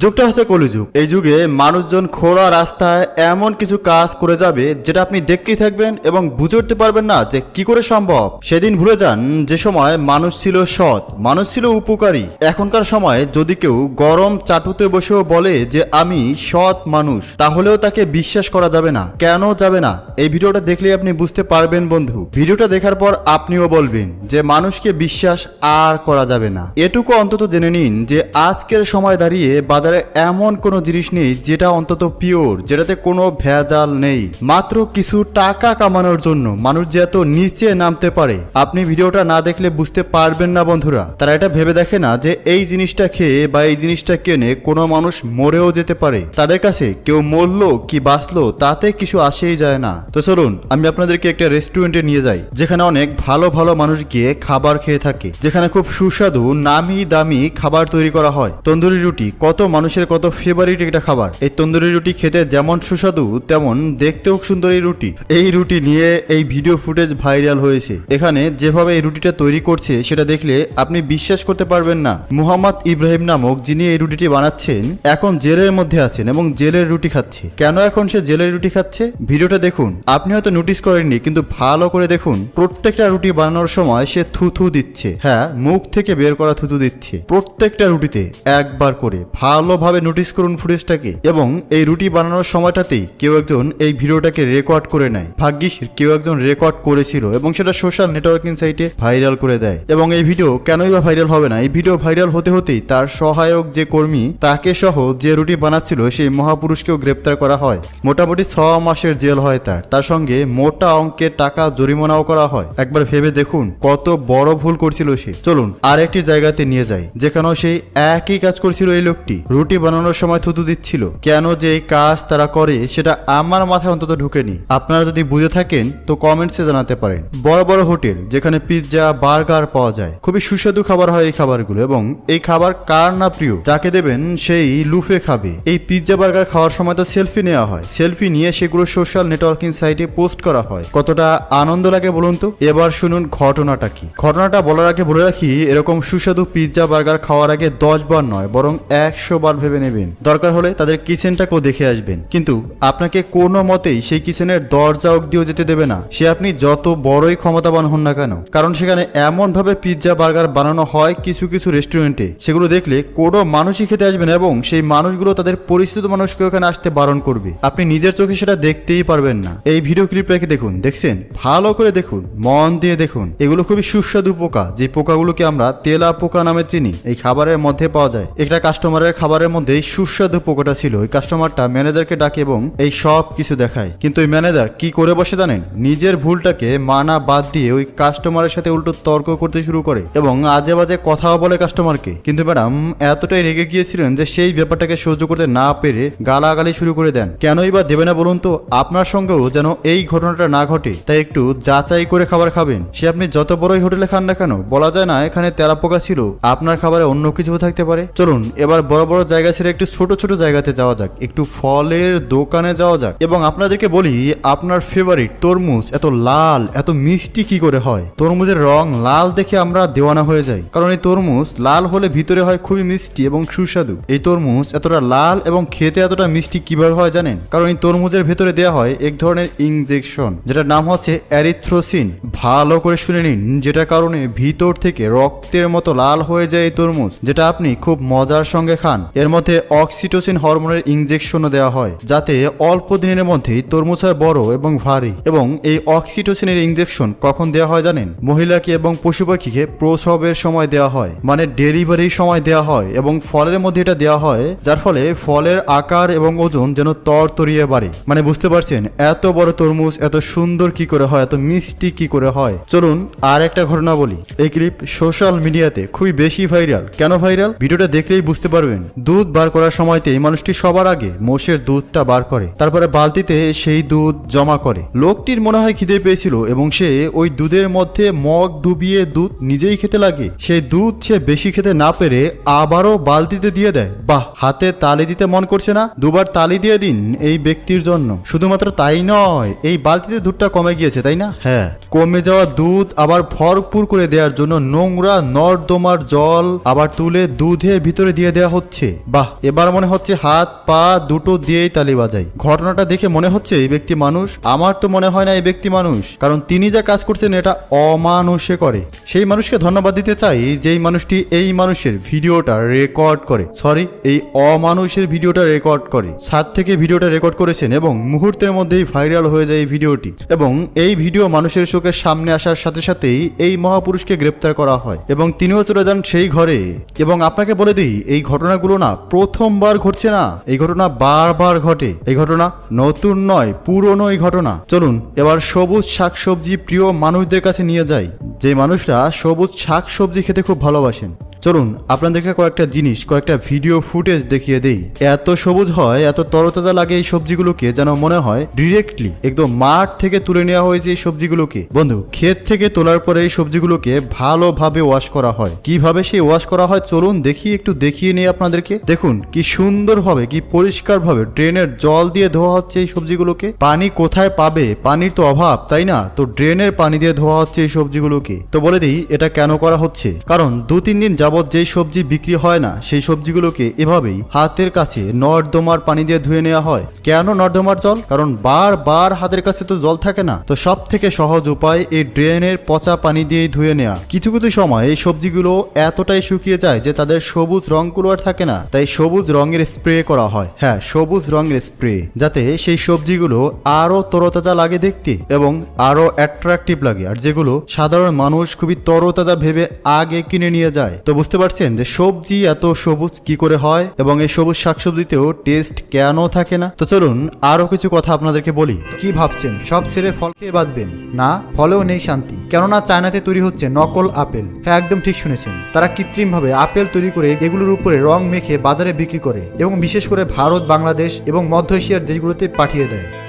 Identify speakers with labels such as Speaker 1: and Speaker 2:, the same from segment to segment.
Speaker 1: যুগটা হচ্ছে কলিযুগ। এই যুগে মানুষজন খোলা রাস্তায় এমন কিছু কাজ করে যাবে যেটা আপনি দেখতেই থাকবেন এবং বুঝে উঠতে পারবেন না যে কি করে সম্ভব। সেদিন ভুলে যান, যে সময় মানুষ ছিল সৎ, মানুষ ছিল উপকারী। এখনকার সময় যদি কেউ গরম চাটুতে বসেও বলে যে আমি সৎ মানুষ, তাহলেও তাকে বিশ্বাস করা যাবে না। কেন যাবে না? এই ভিডিওটা দেখলে আপনি বুঝতে পারবেন বন্ধু। ভিডিওটা দেখার পর আপনিও বলবেন যে মানুষকে বিশ্বাস আর করা যাবে না। এটুকু অন্তত জেনে নিন যে আজকের সময় দাঁড়িয়ে বাজারে এমন কোনো জিনিস নেই যেটা অন্তত পিওর, যেটাতে কোনো ভেজাল নেই। মাত্র কিছু টাকা কামানোর জন্য মানুষ যে এত নিচে নামতে পারে, আপনি ভিডিওটা না দেখলে বুঝতে পারবেন না বন্ধুরা। তারা এটা ভেবে দেখে না যে এই জিনিসটা খেয়ে বা এই জিনিসটা কেনে কোনো মানুষ মরেও যেতে পারে। তাদের কাছে কেউ মরলো কি বাঁচলো তাতে কিছু আসেই যায় না। তো চলুন, আমি আপনাদেরকে একটা রেস্টুরেন্টে নিয়ে যাই, যেখানে অনেক ভালো ভালো মানুষ গিয়ে খাবার খেয়ে থাকে, যেখানে খুব সুস্বাদু, নামি দামি খাবার তৈরি করা হয়। তন্দুরি রুটি কত মানুষের কত ফেভারিট একটা খাবার। এই তন্দুরি রুটি খেতে যেমন সুস্বাদু, তেমন দেখতেও সুন্দর এই রুটি। এই রুটি নিয়ে এই ভিডিও ফুটেজ ভাইরাল হয়েছে। এখানে যেভাবে এই রুটিটা তৈরি করছে, সেটা দেখলে আপনি বিশ্বাস করতে পারবেন না। মুহাম্মদ ইব্রাহিম নামক যিনি এই রুটিটি বানাচ্ছেন, এখন জেলের মধ্যে আছেন এবং জেলের রুটি খাচ্ছে। কেন এখন সে জেলের রুটি খাচ্ছে? ভিডিওটা দেখুন। আপনি হয়তো নোটিস করেননি, কিন্তু ভালো করে দেখুন। প্রত্যেকটা রুটি বানানোর সময় সে থুথু দিচ্ছে। হ্যাঁ মুখ থেকে বের করা থুতু দিচ্ছে। প্রত্যেকটা রুটিতে একবার করে ভালোভাবে নোটিস করুন ফুটেজটাকে এবং এই রুটি বানানোর সময়টাতেই কেউ একজন এই ভিডিওটাকে রেকর্ড করে নেয়। ভাগ্যিস কেউ একজন রেকর্ড করেছিল এবং সেটা সোশ্যাল নেটওয়ার্কিং সাইটে ভাইরাল করে দেয়। এবং এই ভিডিও কেনই বা ভাইরাল হবে না? এই ভিডিও ভাইরাল হতে হতেই তার সহায়ক যে কর্মী, তাকে সহ যে রুটি বানাচ্ছিল, সেই মহাপুরুষকেও গ্রেপ্তার করা হয়। মোটামুটি ছ মাসের জেল হয় তার। তার সঙ্গে মোটা অঙ্কের টাকা জরিমানাও করা হয়। একবার ভেবে দেখুন কত বড় ভুল করছিল সে। চলুন আর একটি জায়গাতে নিয়ে যাই, যেখানেও সেই একই কাজ করছিল এই লোকটি। রুটি বানানোর সময় থুতু দিচ্ছিল। কেন যে কাজ তারা করে, সেটা আমার মাথায় অন্তত ঢুকেনি। আপনারা যদি বুঝে থাকেন, তো কমেন্টসে জানাতে পারেন। বড় বড় হোটেল, যেখানে পিৎজা বার্গার পাওয়া যায়। খুবই সুস্বাদু খাবার হয় এই খাবারগুলো এবং এই খাবার কার না প্রিয়? যাকে দেবেন, সেই লুফে খাবে। এই পিৎজা বার্গার খাওয়ার সময় তো সেলফি নেওয়া হয়। সেলফি নিয়ে সেগুলো সোশ্যাল নেটওয়ার্কিং সাইটে পোস্ট করা হয়। কতটা আনন্দ লাগে বলুন তো? এবার শুনুন ঘটনাটা কি। ঘটনাটা বলার আগে বলে রাখি, এরকম সুস্বাদু পিৎজা বার্গার খাওয়ার আগে দশ বার নয়, বরং একশো বার ভেবে নেবেন। দরকার হলে তাদের কিচেনটাকেও দেখে আসবেন। কিন্তু আপনাকে কোনো মতেই সেই কিচেনের দরজা অব্দিও যেতে দেবে না। সে আপনি যত বড়ই ক্ষমতাবান হন না কেন, কারণ সেখানে এমন ভাবে পিৎজা, বার্গার বানানো হয় কিছু কিছু রেস্টুরেন্টে। সেগুলো দেখলে কোনো মানুষই খেতে আসবে না এবং সেই মানুষগুলো তাদের পরিচিত মানুষকে ওখানে আসতে বারণ করবে। আপনি নিজের চোখে সেটা দেখতেই পারবেন না। এই ভিডিও ক্লিপ রেখে দেখুন। দেখছেন? ভালো করে দেখুন। মন দিয়ে দেখুন। এগুলো খুবই সুস্বাদু পোকা, যে পোকাগুলোকে আমরা তেলা পোকা নামে চিনি। এই খাবারের মধ্যে পাওয়া যায়। একটা কাস্টমারের খাবারের মধ্যে সুস্বাদু পোকাটা ছিল। ওই কাস্টমারটা ম্যানেজারকে ডাকে এবং এই সব কিছু দেখায়। কিন্তু ওই ম্যানেজার কি করে বসে জানেন? নিজের ভুলটাকে মানা বাদ দিয়ে ওই কাস্টমারের সাথে উল্টো তর্ক করতে শুরু করে এবং আজে বাজে কথাও বলে কাস্টমারকে কিন্তু ম্যাডাম, এতটাই রেগে গিয়েছিলেন যে সেই ব্যাপারটাকে সহ্য করতে না পেরে গালাগালি শুরু করে দেন। কেনই বা দেবে না বলুন তো? আপনার সঙ্গেও যেন এই ঘটনাটা না ঘটে। তাই একটু যাচাই করে খাবার খাবেন। সে আপনি যত বড়ই হোটেলে খান না কেন, বলা যায় না এখানে তেলা পোকা ছিল। আপনার খাবারে অন্য কিছু থাকতে পারে। চলুন, এবার বড় বড় জায়গা ছেড়ে একটু ছোট ছোট জায়গাতে যাওয়া যাক, একটু ফলের দোকানে যাওয়া যাক। এবং আপনাদেরকে বলি, আপনার ফেভারিট তরমুজ এত লাল, এত মিষ্টি কি করে হয়? তরমুজের রং লাল দেখে আমরা দেওয়ানা হয়ে যাই। কারণ এই তরমুজ লাল হলে ভিতরে হয় খুবই মিষ্টি এবং সুস্বাদু। এই তরমুজ এতটা লাল এবং খেতে এতটা মিষ্টি কীভাবে হয় জানেন? কারণ এই তরমুজের ভেতরে দেওয়া হয় এক ধরনের ইঞ্জেকশন যেটার নাম হচ্ছে অ্যারিথ্রোসিন ভালো করে শুনে নিন, যেটার কারণে ভিতর থেকে রক্তের মতো লাল হয়ে যায় এই তরমুজ, যেটা আপনি খুব মজার সঙ্গে খান। এর মধ্যে অক্সিটোসিন হরমোনের ইনজেকশনও দেওয়া হয়, যাতে অল্প দিনের মধ্যেই তরমুজ হয় বড় এবং ভারী এবং এই অক্সিটোসিনের ইঞ্জেকশন কখন দেওয়া হয় জানেন? মহিলাকে এবং পশু পাখিকে প্রসবের সময় দেওয়া হয় মানে ডেলিভারির সময় দেওয়া হয় এবং ফলের মধ্যে এটা দেওয়া হয়, যার ফলে ফলের আকার এবং ওজন যেন তর তরিয়ে বাড়ে। মানে বুঝতে পারছেন? এত বড় তরমুজ, এত সুন্দর কি করে হয়, এত মিষ্টি কি করে হয়? চলুন আর একটা ঘটনা বলি। এই ক্লিপ সোশ্যাল মিডিয়াতে খুবই বেশি ভাইরাল কেন ভাইরাল ভিডিওটা দেখলেই বুঝতে পারবেন। দুধ বার করার সময়তে এই মানুষটি সবার আগে মোষের দুধটা বার করে। তারপরে বালতিতে সেই দুধ জমা করে। লোকটির মনে হয় খিদে পেয়েছিল এবং সে ওই দুধের মধ্যে মগ ডুবিয়ে দুধ নিজেই খেতে লাগে। সেই দুধ সে বেশি খেতে না পেরে আবারও বালতিতে দিয়ে দেয়। বাহ, হাতে তালি দিতে মন করছে না? দুবার তালি দিয়ে দিন এই ব্যক্তির জন্য। শুধুমাত্র তাই নয়, এই বালতিতে দুধটা কমে গিয়েছে, তাই না? হ্যাঁ। কমে যাওয়া দুধ আবার ভরপুর করে দেওয়ার জন্য নোংরা নর্দমার জল আবার তুলে দুধের ভিতরে দিয়ে দেওয়া হচ্ছে। করছে বাহ, এবার মনে হচ্ছে হাত, পা দুটো দিয়েই তালি বাজাই। ঘটনাটা দেখে মনে হচ্ছে এই ব্যক্তি মানুষ। আমার তো মনে হয় না এই ব্যক্তি মানুষ। কারণ তিনি যা কাজ করছেন এটা অমানুষে করে। সেই মানুষকে ধন্যবাদ দিতে চাই যেই মানুষটি এই মানুষের ভিডিওটা রেকর্ড করে। সরি, এই অমানুষের ভিডিওটা রেকর্ড করে। ছাদ থেকে ভিডিওটা রেকর্ড করেছেন এবং মুহূর্তের মধ্যেই ভাইরাল হয়ে যায় এই ভিডিওটি। এবং এই ভিডিও মানুষের চোখের সামনে আসার সাথে সাথেই এই মহাপুরুষকে গ্রেপ্তার করা হয়। এবং তিনিও চলে যান সেই ঘরে। এবং আপনাকে বলে দিই, এই ঘটনাগুলো না প্রথমবার ঘটছে না। এই ঘটনা বারবার ঘটে। এই ঘটনা নতুন নয়, পুরনো এই ঘটনা। চলুন, এবার সবুজ শাকসবজি প্রিয় মানুষদের কাছে নিয়ে যাই। যে মানুষরা সবুজ শাকসবজি খেতে খুব ভালোবাসেন চলুন আপনাদেরকে কয়েকটা জিনিস, কয়েকটা ভিডিও ফুটেজ দেখিয়ে দেই। এত সবুজ হয়, এত তরতাজা লাগে এই সবজিগুলোকে যেন মনে হয় ডিরেক্টলি একদম মাঠ থেকে তুলে নেওয়া হয়েছে এই সবজিগুলোকে। বন্ধু, ক্ষেত থেকে তোলার পরে এই সবজিগুলোকে ভালোভাবে ওয়াশ করা হয়। কীভাবে সেই ওয়াশ করা হয় চলুন দেখি, একটু দেখিয়ে নেই আপনাদেরকে। দেখুন, কি সুন্দরভাবে কি পরিষ্কারভাবে ড্রেনের জল দিয়ে ধোয়া হচ্ছে এই সবজিগুলোকে। পানি কোথায় পাবে? পানির তো অভাব, তাই না? তো ড্রেনের পানি দিয়ে ধোয়া হচ্ছে এই সবজিগুলোকে। তো বলে দিই, এটা কেন করা হচ্ছে? কারণ দু তিন দিন যাবৎ যেই সবজি বিক্রি হয় না, সেই সবজিগুলোকে এভাবেই হাতের কাছে নর্দমার পানি দিয়ে ধুয়ে নেওয়া হয়। কেন নর্দমার জল? কারণ বারবার হাতের কাছে তো জল থাকে না। তো সব থেকে সহজ উপায় এই ড্রেনের পচা পানি দিয়েই ধুয়ে নেওয়া কিছু কিছু সময় এই সবজিগুলো এতটাই শুকিয়ে যায় যে তাদের সবুজ রঙগুলো আর থাকে না। তাই সবুজ রঙের স্প্রে করা হয়। হ্যাঁ সবুজ রঙের স্প্রে। যাতে সেই সবজিগুলো আরও তরতাজা লাগে দেখতে এবং আরও অ্যাট্রাকটিভ লাগে। আর যেগুলো সাধারণ মানুষ খুবই তরতাজা ভেবে আগে কিনে নিয়ে যায়। তো বুঝতে পারছেন যে সবজি এত সবুজ কি করে হয় এবং এই সবুজ শাকসবজিতেও টেস্ট কেন থাকে না? তো চলুন আরও কিছু কথা আপনাদেরকে বলি। কি ভাবছেন? সব ছেড়ে ফল খেয়ে বাঁচবেন? না, ফলেও নেই শান্তি। কেননা চায়নাতে তৈরি হচ্ছে নকল আপেল। হ্যাঁ একদম ঠিক শুনেছেন। তারা কৃত্রিমভাবে আপেল তৈরি করে এগুলোর উপরে রং মেখে বাজারে বিক্রি করে এবং বিশেষ করে ভারত, বাংলাদেশ এবং মধ্য এশিয়ার দেশগুলোতে পাঠিয়ে দেয়।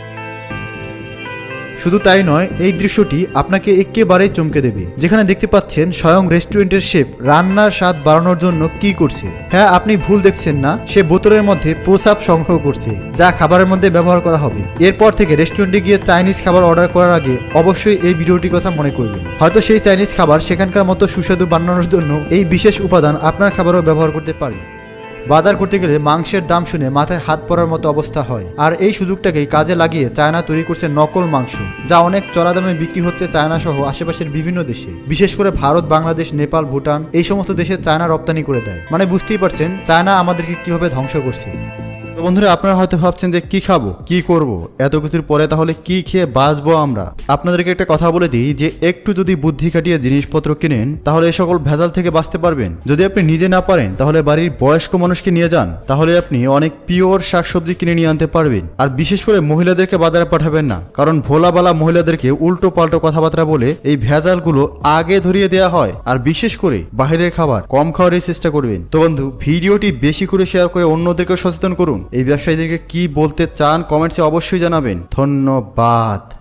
Speaker 1: শুধু তাই নয়, এই দৃশ্যটি আপনাকে একেবারেই চমকে দেবে। যেখানে দেখতে পাচ্ছেন স্বয়ং রেস্টুরেন্টের শেফ রান্নার স্বাদ বাড়ানোর জন্য কি করছে। হ্যাঁ আপনি ভুল দেখছেন না, সে বোতলের মধ্যে প্রসাব সংগ্রহ করছে, যা খাবারের মধ্যে ব্যবহার করা হবে। এরপর থেকে রেস্টুরেন্টে গিয়ে চাইনিজ খাবার অর্ডার করার আগে অবশ্যই এই ভিডিওটির কথা মনে করবেন। হয়তো সেই চাইনিজ খাবার সেখানকার মতো সুস্বাদু বানানোর জন্য এই বিশেষ উপাদান আপনার খাবারও ব্যবহার করতে পারে। বাজার করতে গেলে মাংসের দাম শুনে মাথায় হাত পড়ার মতো অবস্থা হয়। আর এই সুযোগটাকেই কাজে লাগিয়ে চায়না তৈরি করছে নকল মাংস, যা অনেক চড়া দামে বিক্রি হচ্ছে চায়না সহ আশেপাশের বিভিন্ন দেশে। বিশেষ করে ভারত, বাংলাদেশ, নেপাল, ভুটান, এই সমস্ত দেশে চায়না রপ্তানি করে দেয়। মানে বুঝতেই পারছেন, চায়না আমাদেরকে কীভাবে ধ্বংস করছে। তো বন্ধুরা, আপনারা হয়তো ভাবছেন যে কি খাব, কি করব? এত কিছুর পরে তাহলে কি খেয়ে বাঁচবো আমরা? আপনাদেরকে একটা কথা বলে দিই যে, একটু যদি বুদ্ধি খাটিয়ে জিনিসপত্র কিনেন, তাহলে এই সকল ভেজাল থেকে বাঁচতে পারবেন। যদি আপনি নিজে না পারেন, তাহলে বাড়ির বয়স্ক মানুষকে নিয়ে যান। তাহলে আপনি অনেক পিওর শাকসবজি কিনে নিয়ে আনতে পারবেন। আর বিশেষ করে মহিলাদেরকে বাজারে পাঠাবেন না। কারণ ভোলাবালা মহিলাদেরকে উল্টো পাল্টো কথাবার্তা বলে এই ভেজালগুলো আগে ধরিয়ে দেওয়া হয়। আর বিশেষ করে বাইরের খাবার, কম খাওয়ারই চেষ্টা করবেন। তো বন্ধু, ভিডিওটি বেশি করে শেয়ার করে অন্যদেরকে সচেতন করুন। এই ব্যবসায়ীদেরকে কি বলতে চান কমেন্টসে অবশ্যই জানাবেন। ধন্যবাদ।